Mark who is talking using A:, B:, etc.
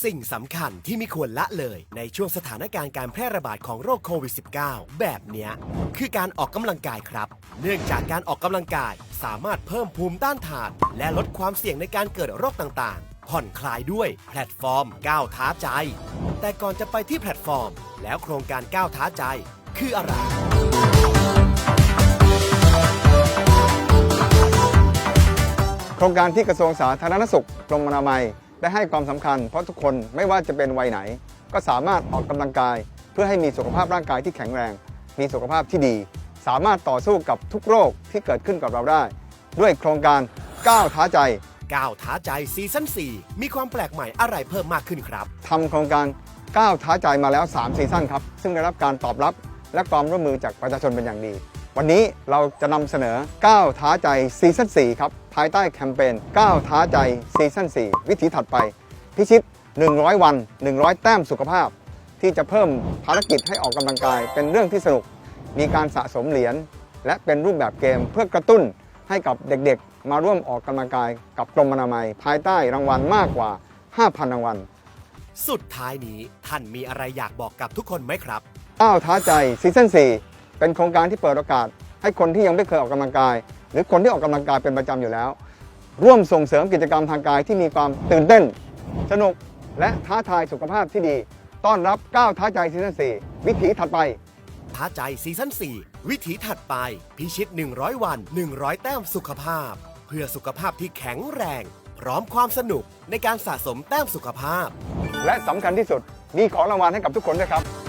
A: สิ่งสำคัญที่ไม่ควรละเลย ในช่วงสถานการณ์การแพร่ระบาดของโรคโควิด -19 แบบเนี้ย คือการออกกำลังกายครับ เนื่องจากการออกกำลังกายสามารถเพิ่มภูมิต้านทาน และลดความเสี่ยงในการเกิดโรคต่างๆ ผ่อนคลายด้วยแพลตฟอร์มก้าวท้าใจ แต่ก่อนจะไปที่แพลตฟอร์ม แล้วโครงการก้าวท้าใจ คืออะไร
B: โครงการที่กระทรวงสาธารณสุขกรมอนามัย ได้ให้ความสำคัญ เพราะทุกคนไม่ว่าจะเป็นวัยไหน ก็สามารถออกกำลังกาย เพื่อให้มีสุขภาพร่างกายที่แข็งแรง มีสุขภาพที่ดี สามารถต่อสู้กับทุกโรคที่เกิดขึ้นกับเราได้ ด้วยโครงการก้าวท้าใจ
A: ก้าวท้าใจซีซั่น4มีความแปลกใหม่อะไรเพิ่มมากขึ้นครับ
B: ทำโครงการก้าวท้าใจมาแล้ว 3 ซีซั่นครับ ซึ่งได้รับการตอบรับและความร่วมมือจากประชาชนเป็นอย่างดี วันนี้เราจะนำเสนอก้าวท้าใจซีซั่น4ครับ ภายใต้แคมเปญก้าวท้าใจซีซั่น4วิถีถัดไป พิชิต 100 วัน 100 แต้มสุขภาพ ที่จะเพิ่มภารกิจให้ออกกำลังกาย เป็นเรื่องที่สนุก มีการสะสมเหรียญและเป็นรูปแบบเกมเพื่อกระตุ้นให้กับเด็กๆ มาร่วมออกกำลังกายกับกรมอนามัย ภายใต้รางวัลมากกว่า 5,000 รางวัล
A: สุดท้ายนี้ท่านมีอะไรอยากบอกกับทุกคนไหมครับ
B: ก้าวท้าใจซีซั่น4 เป็นโครงการที่เปิดโอกาส ให้คนที่ยังไม่เคยออกกำลังกาย หรือคนที่ออกกำลังกายเป็นประจำอยู่แล้ว ร่วมส่งเสริมกิจกรรมทางกายที่มีความตื่นเต้น สนุกและท้าทายสุขภาพที่ดี ต้อนรับก้าวท้าใจซีซั่น4วิถีถัดไป
A: ท้าใจซีซั่น4วิถีถัดไป พิชิต 100 วัน 100 แต้มสุขภาพ เพื่อสุขภาพที่แข็งแรง พร้อมความสนุกในการสะสมแต้มสุขภาพ
B: และสำคัญที่สุดมีของรางวัลให้กับทุกคนด้วยครับ